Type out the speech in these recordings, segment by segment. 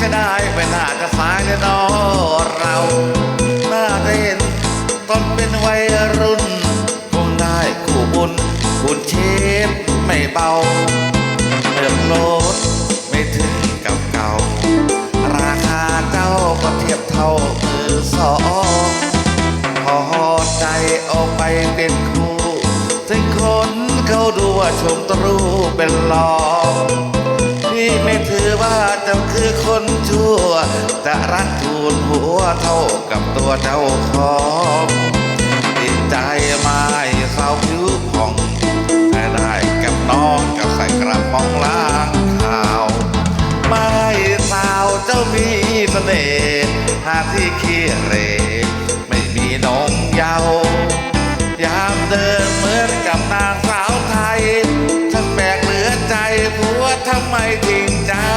สียดายไม่น่าจะสายเลยนอเราน่าจะเห็นตอนเป็นวัยรุ่นคงได้คู่บุญคุณเชฟไม่เบาเติมโลดไม่ถึงกับเก่า ราคาเจ้าก็เทียบเท่ามือสองพอใจออกไปเป็นคู่ถึงคนเขาดูว่าชมตรูเป็นหลอ เท่ากับตัวเจ้าของติดใจไม่สาวผิวผ่องแต่ได้กับน้องกับใส่กระป๋องล้างข่าวไม่สาวเจ้ามีเสน่ห์หาที่ขี้เรไม่มีนงเยาวยามเดินเหมือนกับนางสาวไทยฉันแบกเหลือใจผัวทำไมทิ้งเจ้า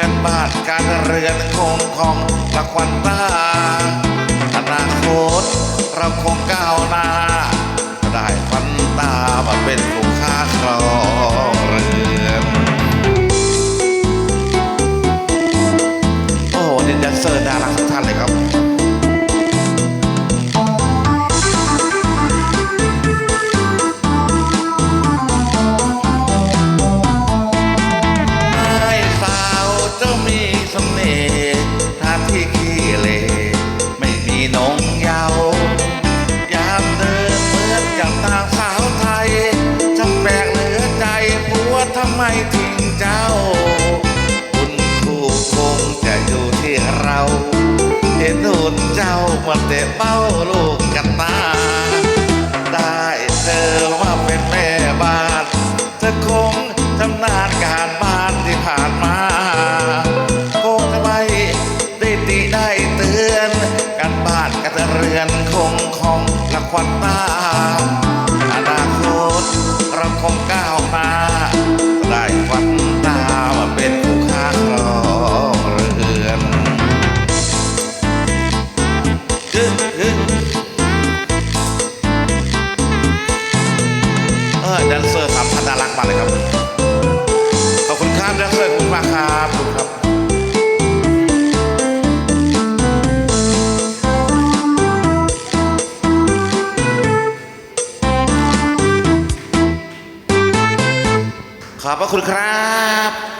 กันบ้านการเรือนคงของละควันตาอนาคตเราคงก้าวหน้า ได้ฟันตามาเป็นผู้ค้าครอง นหุ่นเจ้ามันเตะเป้าลูกกันตา ได้เธอมาเป็นแม่บ้าน เธอคงทำนานการบ้านที่ผ่านมา คงทำไม่ได้ตีได้เตือนการบ้านกันเรือนคงของละควันตา แดนเซอร์สามท่านน่ารักมากเลยครับ ขอบคุณครับแดนเซอร์คุณมากครับขอบคุณครับขอบพระคุณครับ